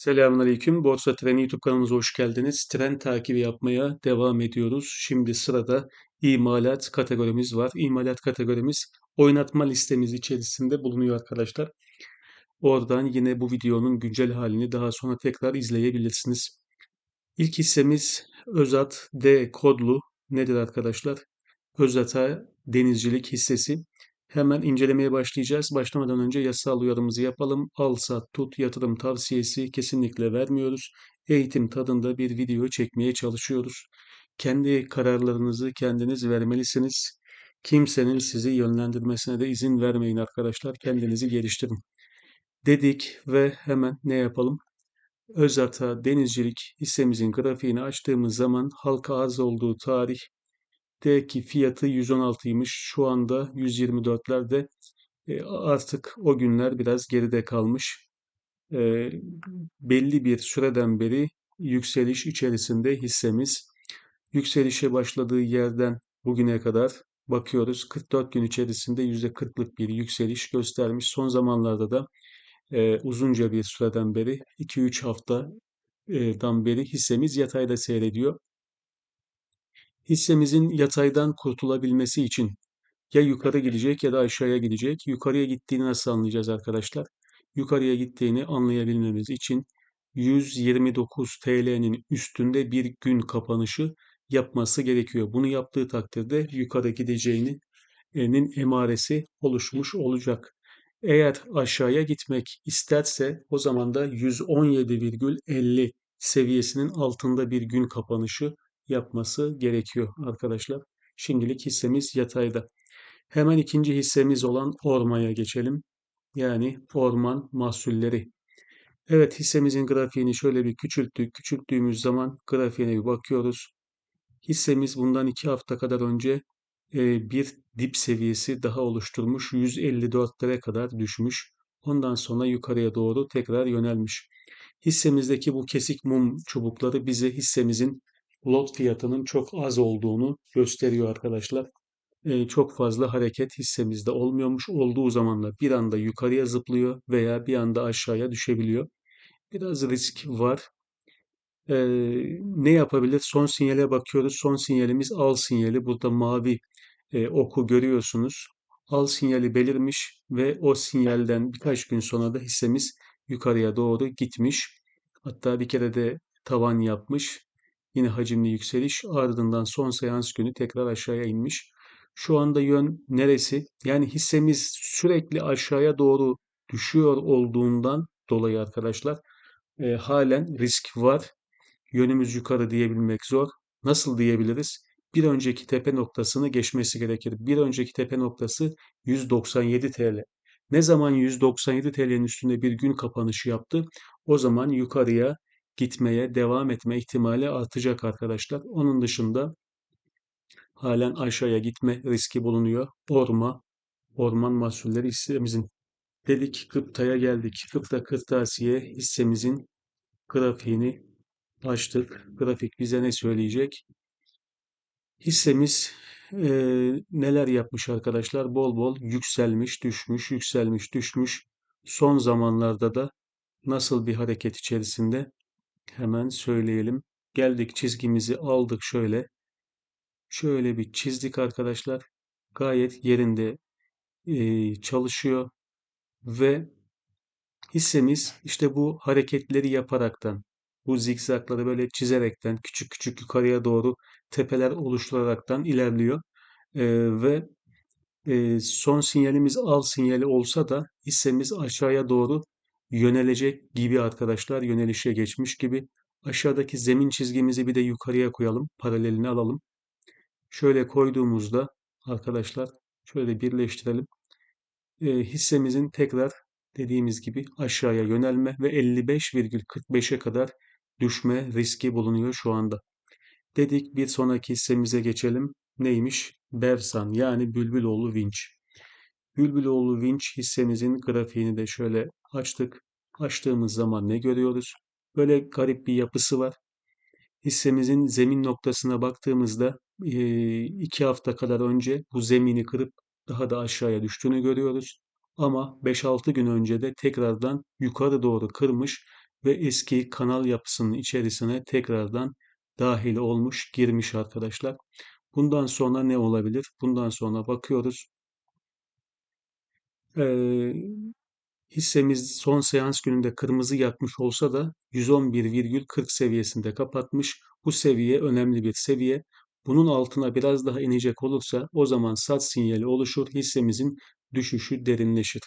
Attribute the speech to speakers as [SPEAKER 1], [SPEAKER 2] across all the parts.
[SPEAKER 1] Selamünaleyküm. Borsa Treni YouTube kanalımıza hoş geldiniz. Trend takibi yapmaya devam ediyoruz. Şimdi sırada imalat kategorimiz var. İmalat kategorimiz oynatma listemiz içerisinde bulunuyor arkadaşlar. Oradan yine bu videonun güncel halini daha sonra tekrar izleyebilirsiniz. İlk hissemiz Özat D kodlu nedir arkadaşlar? Özat'a denizcilik hissesi. Hemen incelemeye başlayacağız. Başlamadan önce yasal uyarımızı yapalım. Al sat tut yatırım tavsiyesi kesinlikle vermiyoruz. Eğitim tadında bir video çekmeye çalışıyoruz. Kendi kararlarınızı kendiniz vermelisiniz. Kimsenin sizi yönlendirmesine de izin vermeyin arkadaşlar. Kendinizi geliştirin. Dedik ve hemen ne yapalım? Özata Denizcilik hissemizin grafiğini açtığımız zaman halka arz olduğu tarih ki fiyatı 116'ymış. Şu anda 124'lerde. E, artık o günler biraz geride kalmış. E, belli bir süreden beri yükseliş içerisinde hissemiz. Yükselişe başladığı yerden bugüne kadar bakıyoruz. 44 gün içerisinde %40'lık bir yükseliş göstermiş. Son zamanlarda da e, uzunca bir süreden beri 2-3 haftadan beri hissemiz yatayda seyrediyor hissemizin yataydan kurtulabilmesi için ya yukarı gidecek ya da aşağıya gidecek. Yukarıya gittiğini nasıl anlayacağız arkadaşlar? Yukarıya gittiğini anlayabilmemiz için 129 TL'nin üstünde bir gün kapanışı yapması gerekiyor. Bunu yaptığı takdirde yukarı gideceğinin emaresi oluşmuş olacak. Eğer aşağıya gitmek isterse o zaman da 117,50 seviyesinin altında bir gün kapanışı yapması gerekiyor arkadaşlar. Şimdilik hissemiz yatayda. Hemen ikinci hissemiz olan ormaya geçelim. Yani orman mahsulleri. Evet hissemizin grafiğini şöyle bir küçülttük. Küçülttüğümüz zaman grafiğine bir bakıyoruz. Hissemiz bundan iki hafta kadar önce e, bir dip seviyesi daha oluşturmuş. 154'lere kadar düşmüş. Ondan sonra yukarıya doğru tekrar yönelmiş. Hissemizdeki bu kesik mum çubukları bize hissemizin lot fiyatının çok az olduğunu gösteriyor arkadaşlar. Ee, çok fazla hareket hissemizde olmuyormuş. Olduğu zamanlar bir anda yukarıya zıplıyor veya bir anda aşağıya düşebiliyor. Biraz risk var. Ee, ne yapabilir? Son sinyale bakıyoruz. Son sinyalimiz al sinyali. Burada mavi e, oku görüyorsunuz. Al sinyali belirmiş ve o sinyalden birkaç gün sonra da hissemiz yukarıya doğru gitmiş. Hatta bir kere de tavan yapmış. Yine hacimli yükseliş ardından son seans günü tekrar aşağıya inmiş. Şu anda yön neresi? Yani hissemiz sürekli aşağıya doğru düşüyor olduğundan dolayı arkadaşlar e, halen risk var. Yönümüz yukarı diyebilmek zor. Nasıl diyebiliriz? Bir önceki tepe noktasını geçmesi gerekir. Bir önceki tepe noktası 197 TL. Ne zaman 197 TL'nin üstünde bir gün kapanışı yaptı? O zaman yukarıya gitmeye devam etme ihtimali artacak arkadaşlar. Onun dışında halen aşağıya gitme riski bulunuyor. Orma, orman mahsulleri hissemizin. Dedik kıptaya geldik. Kıpta kırtasiye hissemizin grafiğini açtık. Grafik bize ne söyleyecek? Hissemiz e, neler yapmış arkadaşlar? Bol bol yükselmiş, düşmüş, yükselmiş, düşmüş. Son zamanlarda da nasıl bir hareket içerisinde? Hemen söyleyelim. Geldik çizgimizi aldık şöyle. Şöyle bir çizdik arkadaşlar. Gayet yerinde e, çalışıyor ve hissemiz işte bu hareketleri yaparaktan, bu zikzakları böyle çizerekten, küçük küçük yukarıya doğru tepeler oluşturaraktan ilerliyor. E, ve e, son sinyalimiz al sinyali olsa da hissemiz aşağıya doğru yönelecek gibi arkadaşlar yönelişe geçmiş gibi. Aşağıdaki zemin çizgimizi bir de yukarıya koyalım. Paralelini alalım. Şöyle koyduğumuzda arkadaşlar şöyle birleştirelim. E, hissemizin tekrar dediğimiz gibi aşağıya yönelme ve 55,45'e kadar düşme riski bulunuyor şu anda. Dedik bir sonraki hissemize geçelim. Neymiş? Bersan yani Bülbüloğlu Vinç. Bülbüloğlu Vinç hissemizin grafiğini de şöyle açtık. Açtığımız zaman ne görüyoruz? Böyle garip bir yapısı var. Hissemizin zemin noktasına baktığımızda iki hafta kadar önce bu zemini kırıp daha da aşağıya düştüğünü görüyoruz. Ama 5-6 gün önce de tekrardan yukarı doğru kırmış ve eski kanal yapısının içerisine tekrardan dahil olmuş, girmiş arkadaşlar. Bundan sonra ne olabilir? Bundan sonra bakıyoruz. Ee, hissemiz son seans gününde kırmızı yakmış olsa da 111,40 seviyesinde kapatmış. Bu seviye önemli bir seviye. Bunun altına biraz daha inecek olursa o zaman sat sinyali oluşur. Hissemizin düşüşü derinleşir.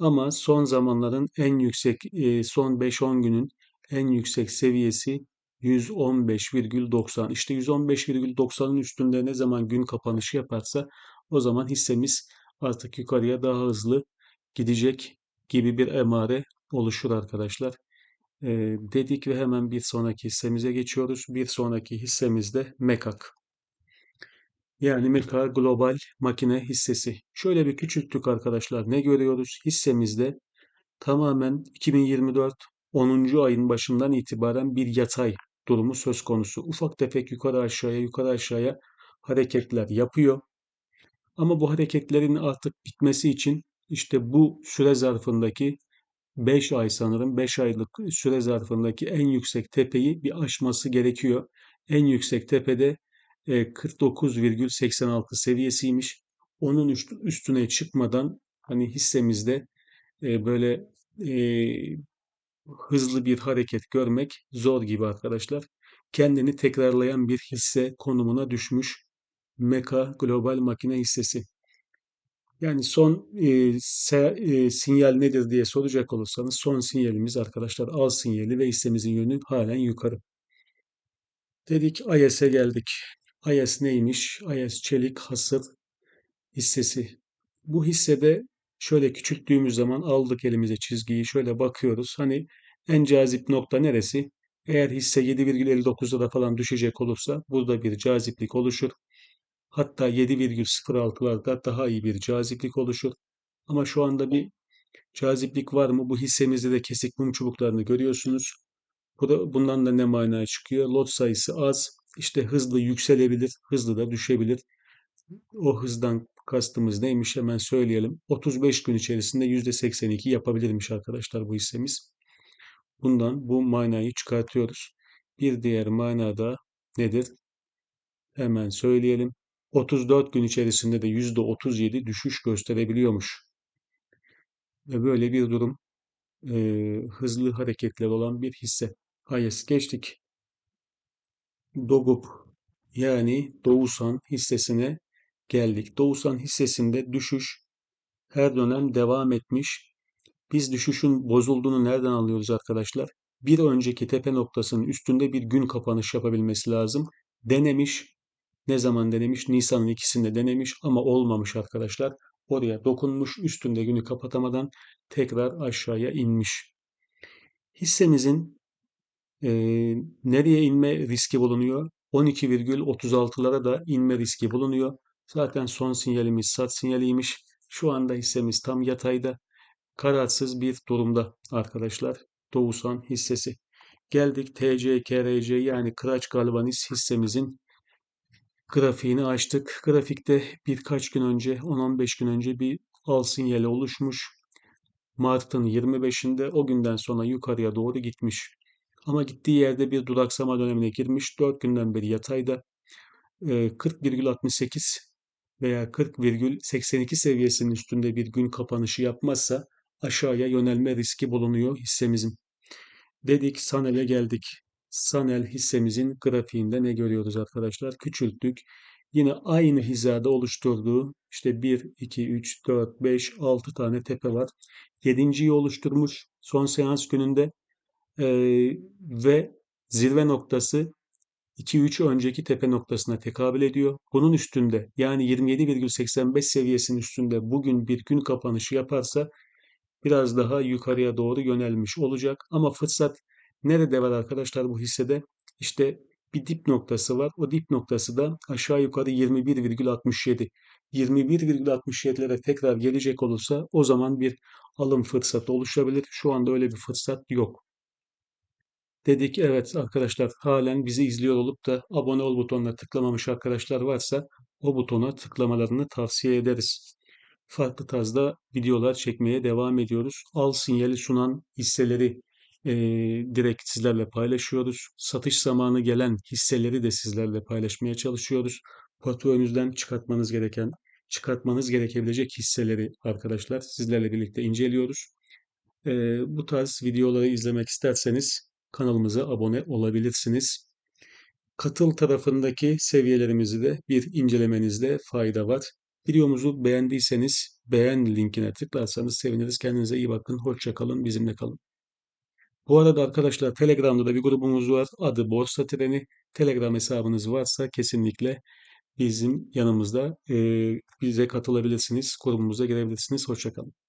[SPEAKER 1] Ama son zamanların en yüksek, e, son 5-10 günün en yüksek seviyesi 115,90. İşte 115,90'ın üstünde ne zaman gün kapanışı yaparsa o zaman hissemiz artık yukarıya daha hızlı gidecek gibi bir emare oluşur arkadaşlar. E, dedik ve hemen bir sonraki hissemize geçiyoruz. Bir sonraki hissemiz de MEKAK. Yani Meka Global Makine hissesi. Şöyle bir küçülttük arkadaşlar. Ne görüyoruz? Hissemizde tamamen 2024 10. ayın başından itibaren bir yatay durumu söz konusu. Ufak tefek yukarı aşağıya yukarı aşağıya hareketler yapıyor. Ama bu hareketlerin artık bitmesi için işte bu süre zarfındaki 5 ay sanırım 5 aylık süre zarfındaki en yüksek tepeyi bir aşması gerekiyor. En yüksek tepede 49,86 seviyesiymiş. Onun üstüne çıkmadan hani hissemizde böyle hızlı bir hareket görmek zor gibi arkadaşlar. Kendini tekrarlayan bir hisse konumuna düşmüş Meka Global Makine hissesi. Yani son e, se, e, sinyal nedir diye soracak olursanız son sinyalimiz arkadaşlar al sinyali ve hissemizin yönü halen yukarı. Dedik IS'e geldik. IS neymiş? IS çelik hasır hissesi. Bu hissede şöyle küçülttüğümüz zaman aldık elimize çizgiyi şöyle bakıyoruz. Hani en cazip nokta neresi? Eğer hisse 7,59'da da falan düşecek olursa burada bir caziplik oluşur. Hatta 7,06'larda daha iyi bir caziplik oluşur. Ama şu anda bir caziplik var mı? Bu hissemizde de kesik mum çubuklarını görüyorsunuz. Bu da, bundan da ne manaya çıkıyor? Lot sayısı az. İşte hızlı yükselebilir, hızlı da düşebilir. O hızdan kastımız neymiş hemen söyleyelim. 35 gün içerisinde %82 yapabilirmiş arkadaşlar bu hissemiz. Bundan bu manayı çıkartıyoruz. Bir diğer manada nedir? Hemen söyleyelim. 34 gün içerisinde de %37 düşüş gösterebiliyormuş. Ve böyle bir durum e, hızlı hareketler olan bir hisse. Hayes geçtik. Dogup yani Doğusan hissesine geldik. Doğusan hissesinde düşüş her dönem devam etmiş. Biz düşüşün bozulduğunu nereden anlıyoruz arkadaşlar? Bir önceki tepe noktasının üstünde bir gün kapanış yapabilmesi lazım. Denemiş. Ne zaman denemiş? Nisan'ın ikisinde denemiş ama olmamış arkadaşlar. Oraya dokunmuş, üstünde günü kapatamadan tekrar aşağıya inmiş. Hissemizin e, nereye inme riski bulunuyor? 12,36'lara da inme riski bulunuyor. Zaten son sinyalimiz sat sinyaliymiş. Şu anda hissemiz tam yatayda. Kararsız bir durumda arkadaşlar. Doğusan hissesi. Geldik TC, KRC yani Kıraç Galvanis hissemizin grafiğini açtık. Grafikte birkaç gün önce, 10-15 gün önce bir al sinyali oluşmuş. Mart'ın 25'inde o günden sonra yukarıya doğru gitmiş. Ama gittiği yerde bir duraksama dönemine girmiş. 4 günden beri yatayda 40,68 veya 40,82 seviyesinin üstünde bir gün kapanışı yapmazsa aşağıya yönelme riski bulunuyor hissemizin. Dedik Sanel'e geldik. Sanel hissemizin grafiğinde ne görüyoruz arkadaşlar? Küçülttük. Yine aynı hizada oluşturduğu işte 1, 2, 3, 4, 5, 6 tane tepe var. 7.yi oluşturmuş son seans gününde ee, ve zirve noktası 2-3 önceki tepe noktasına tekabül ediyor. Bunun üstünde yani 27,85 seviyesinin üstünde bugün bir gün kapanışı yaparsa biraz daha yukarıya doğru yönelmiş olacak. Ama fırsat nerede var arkadaşlar bu hissede? İşte bir dip noktası var. O dip noktası da aşağı yukarı 21,67. 21,67'lere tekrar gelecek olursa o zaman bir alım fırsatı oluşabilir. Şu anda öyle bir fırsat yok. Dedik evet arkadaşlar halen bizi izliyor olup da abone ol butonuna tıklamamış arkadaşlar varsa o butona tıklamalarını tavsiye ederiz. Farklı tarzda videolar çekmeye devam ediyoruz. Al sinyali sunan hisseleri eee, direkt sizlerle paylaşıyoruz. Satış zamanı gelen hisseleri de sizlerle paylaşmaya çalışıyoruz. Portföyünüzden çıkartmanız gereken, çıkartmanız gerekebilecek hisseleri arkadaşlar sizlerle birlikte inceliyoruz. Eee, bu tarz videoları izlemek isterseniz kanalımıza abone olabilirsiniz. Katıl tarafındaki seviyelerimizi de bir incelemenizde fayda var. Videomuzu beğendiyseniz beğen linkine tıklarsanız seviniriz. Kendinize iyi bakın. Hoşça kalın. Bizimle kalın. Bu arada arkadaşlar Telegram'da da bir grubumuz var. Adı Borsa Treni. Telegram hesabınız varsa kesinlikle bizim yanımızda eee, bize katılabilirsiniz. Grubumuza girebilirsiniz. Hoşça kalın.